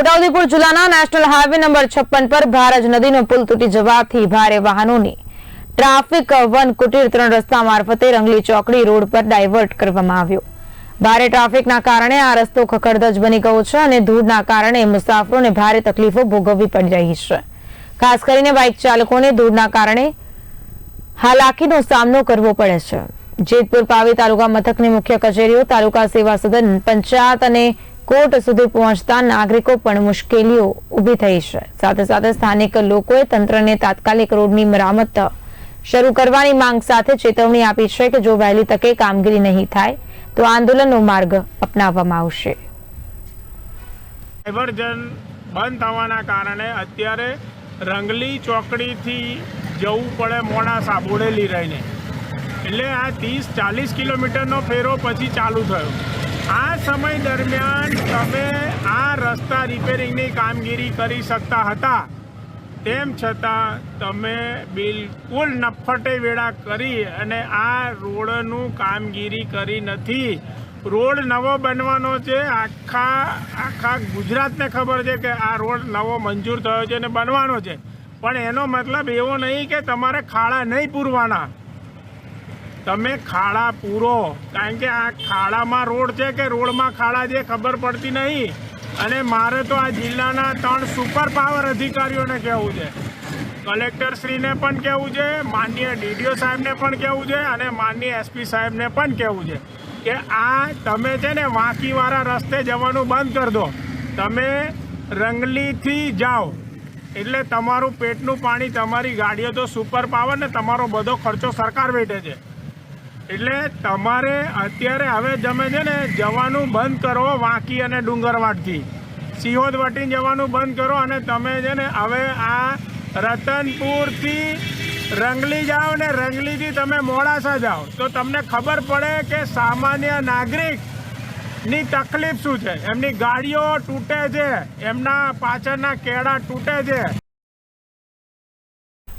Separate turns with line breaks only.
છોટાઉદેપુર જિલ્લાના national highway number છપ્પન પર ભારજ નદીનો પુલ તૂટી જવાથી ભારે વાહનોની ટ્રાફિક વન કુટીર ત્રણ રસ્તા મારફતે રંગલી ચોકડી રોડ પર ડાયવર્ટ કરવામાં આવ્યો. ભારે ટ્રાફિકના કારણે આ રસ્તો ખખડધજ બની ગયો છે અને ધૂળના કારણે મુસાફરોને ભારે તકલીફો ભોગવવી પડી રહી છે. ખાસ કરીને બાઇક ચાલકોને ધૂળના કારણે હાલાકીનો સામનો કરવો પડે છે. જેતપુર પાવી તાલુકા મથકની મુખ્ય કચેરીઓ તાલુકા સેવા સદન, પંચાયત અને કોર્ટ સુધી પહોંચતા નાગરિકો પણ મુશ્કેલીઓ ઊભી થઈ છે. સાથે સાથે સ્થાનિક લોકોએ તંત્રને તાત્કાલિક રોડની મરામત શરૂ કરવાની માંગ સાથે ચેતવણી આપી છે કે જો વહેલી તકે કામગીરી નહીં થાય, તો આંદોલનનો માર્ગ અપનાવવામાં આવશે.
બંધ થવાના કારણે અત્યારે રંગલી ચોકડીથી જવું પડે મોડા બોડેલી રહીને. એટલે આ ત્રીસ ચાલીસ કિલોમીટરનો ફેરો પછી ચાલુ થયો. આ સમય દરમિયાન તમે આ રસ્તા રિપેરિંગની કામગીરી કરી શકતા હતા. તેમ છતાં તમે બિલકુલ નફટે વેળા કરી અને આ રોડનું કામગીરી કરી નથી. રોડ નવો બનવાનો છે. આખા આખા ગુજરાતને ખબર છે કે આ રોડ નવો મંજૂર થયો છે અને બનવાનો છે. પણ એનો મતલબ એવો નહીં કે તમારે ખાડા નહીં પૂરવાના. તમે ખાડા પૂરો. કારણ કે આ ખાડામાં રોડ છે કે રોડમાં ખાડા છે ખબર પડતી નહીં. અને મારે તો આ જિલ્લાના ત્રણ સુપર પાવર અધિકારીઓને કહેવું છે. કલેક્ટરશ્રીને પણ કહેવું છે, માનનીય ડીડીઓ સાહેબને પણ કહેવું છે અને માનનીય એસપી સાહેબને પણ કહેવું છે કે આ તમે છે ને વાંકીવાળા રસ્તે જવાનું બંધ કરી દો. તમે રંગલીથી જાઓ. એટલે તમારું પેટનું પાણી, તમારી ગાડીઓ તો સુપર પાવર ને તમારો બધો ખર્ચો સરકાર વેઠે છે. એટલે તમારે અત્યારે હવે તમે છે ને જવાનું બંધ કરો વાંકી અને ડુંગરવાડથી. સિહોદ વટીને જવાનું બંધ કરો અને તમે છે ને હવે આ રતનપુરથી રંગલી જાઓ ને રંગલીથી તમે મોડાસા જાઓ. તો તમને ખબર પડે કે સામાન્ય નાગરિકની તકલીફ શું છે? એમની ગાડીઓ તૂટે છે, એમના પાછળના કેળા તૂટે છે.